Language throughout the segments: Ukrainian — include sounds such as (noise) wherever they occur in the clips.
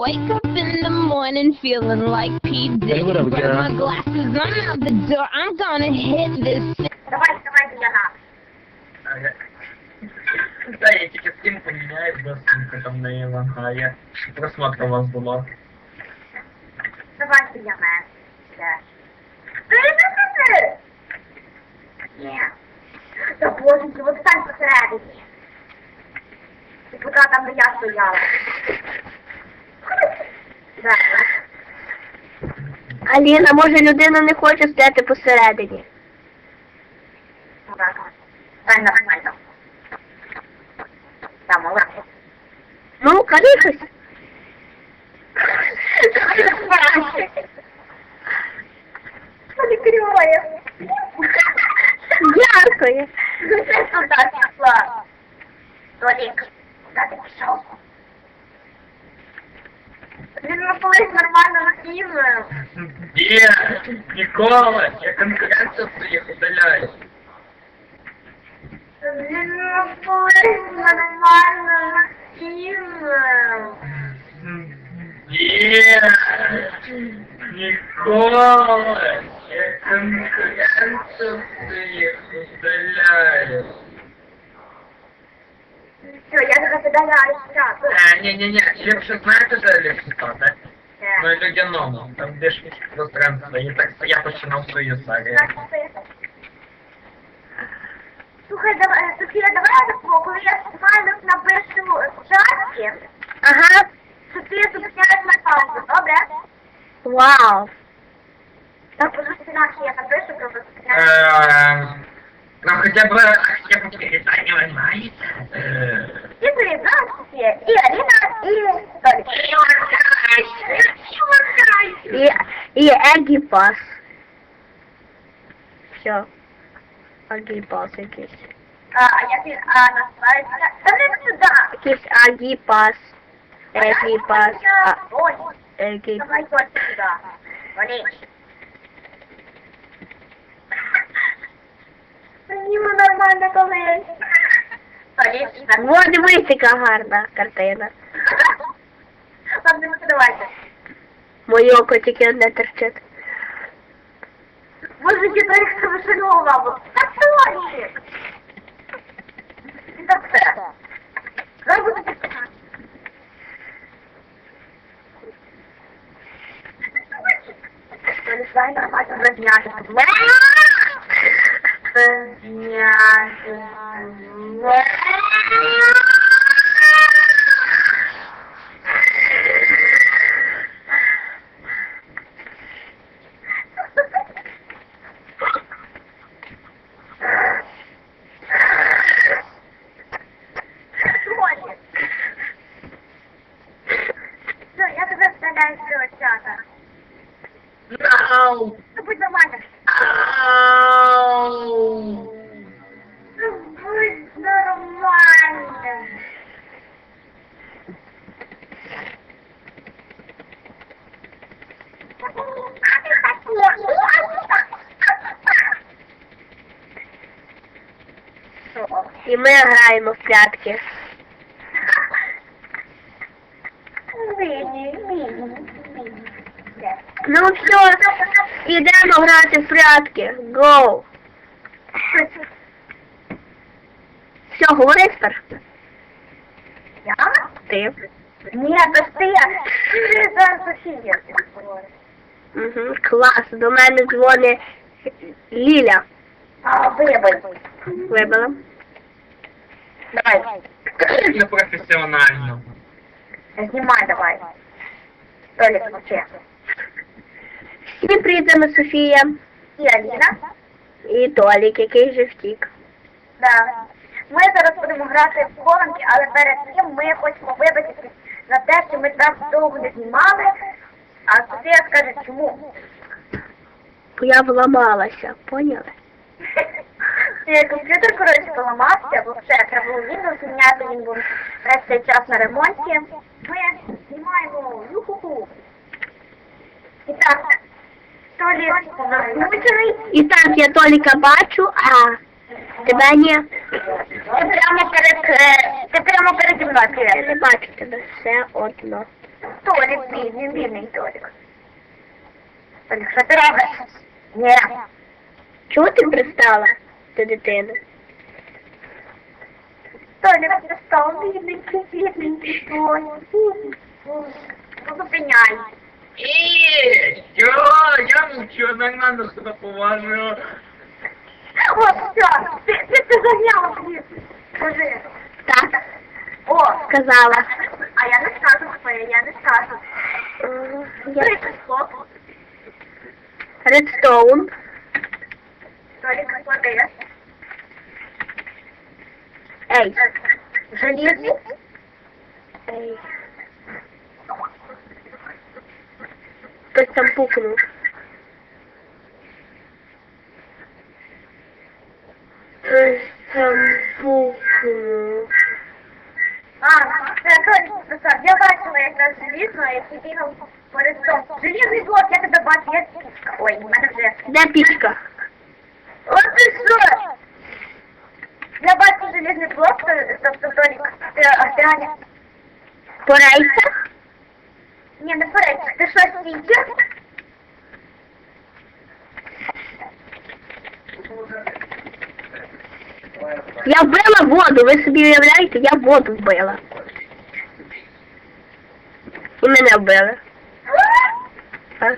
Wake up in the morning feeling like P. Diddy. what up, Grab girl? my glasses, I'm out the door. I'm gonna hit this. Давай, давай, Яна. Да, я тільки скін поміняю, без скінка там не лагає. Просмотр у вас було. Давай, Яна. Ти, ти, ти, ти. Ні. Та боже, ти от стань посередині. Ти поки там, де я стояла. Да. Аліна, може людина не хоче стояти посередині. Так. Стань нормально. Там, легко. Ну, кажи щось. Прикрываю. Дякую. Ну ты сюда пошла. Толик, куда ты пошел? Він наполись нормально накинув. Є! Ніколи! Я конкуренцію своїх удаляю. Він наполись нормально накинув. Є! Ніколи! Я конкуренцію своїх удаляю. Все, я зараз удаляю чат. Е, ні-ні-ні, ліпше знаєте, де ліпше стати? Ну, людяному, там більш пространство, і так я починав свою серію. Слухай, давай, Софія, давай я коли я напишу в чаті, Ага. що ти на паузу, добре? Вау. Так, уже інакше я напишу про зупиняєш. Е, Ну, хоча б, хоча б привітання ви знаєте? Е, І ти, да, Софія, і Аліна, і Толік. І, і Егіпас. Все. Агіпас якийсь. А, а як він, а, називається? Та не сюди. Якийсь Агіпас. Егіпас. А, Ой, Егіп. давай точно сюди. Німо нормально колись. Толік, Во, дивись, яка гарна картина. Ладно, давайте. Моє око тільки одне терчить. Може, дітей хто вишельовував. Та Толік. Це все. Давай буду підписати. Давай нормально розняти. Розняти. Все, я тебе вставляю з цього чата. Ау! Ну, будь нормально. Ау! Ну, будь нормально. І ми граємо в прятки. Ну все, ідемо грати в прятки. Go. Все, говори тепер. Я? Ти. Ні, то ж ти. Ти зараз. Угу. Клас. До мене дзвонить Ліля. А, вибач. Вибила. Давай. Непрофесіонально. Знімай давай. Толік, мовчи. Всі прийдемо Софія І Аліна. і Толік, який вже втік. Да. Ми зараз будемо грати в хованки, але перед тим ми хочемо вибачитися за те, що ми так довго не знімали, а Софія скаже, чому. Бо я вламалася, поняли? (laughs) Комп'ютер, коротше, поламався, бо все, треба було Windows зміняти, він був весь цей час на ремонті. Ми знімаємо юху-ху. І так, Толік засмучений, І так, я Толіка бачу, а тебе ні. ти прямо перед, е, ти прямо переді мною, Я не бачу тебе все одно. Толік, бідний, бідний Толік. Толік, що ти робиш? Ні. Чого ти пристала до дитини? Толік, ти став бідненький, бідненький Толік. Ну, зупиняй. І, що? Я нічого, нормально себе поважую. О, все, ти, ти, ти загняла, блін. Скажи. Так, О, сказала. а я не скажу, хто я, я не скажу. Ага, Толік, я- хто? Редстоун. Толік, хто ти є? Ей, Желізний? ей. Хтось там пукнув. Хтось там пукнув. А, це Толік написав. Я бачила якраз желізно, як ти бігав перед цим. Желізний блок, я тебе бачу, я пічка. Ой, в мене вже. Де пічка? От ти що? Я бачу железний блок, то- тобто Толік, ти, а ти Аня? По не порядь, ти що стійки? Я вбила воду, ви собі уявляєте, я воду вбила. І мене вбили. А?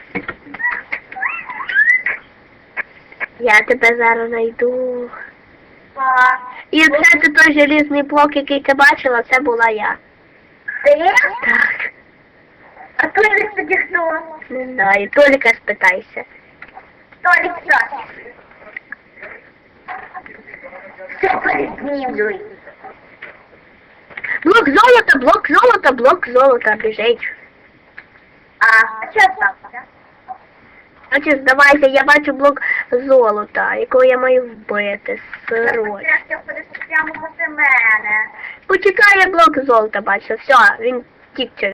Я тебе зараз знайду. І це той желізний блок, який ти бачила, це була я. ти? Так, А Толік тоді хто? не знаю, Толіка спитайся. Толік що? Все перезнімлюй. Блок золота, блок золота, блок золота, біжить. А, а що сталося? Значить, здавайся, я бачу блок золота, якого я маю вбити. Мене. Почекай, я блок золота бачу. Все, він тік через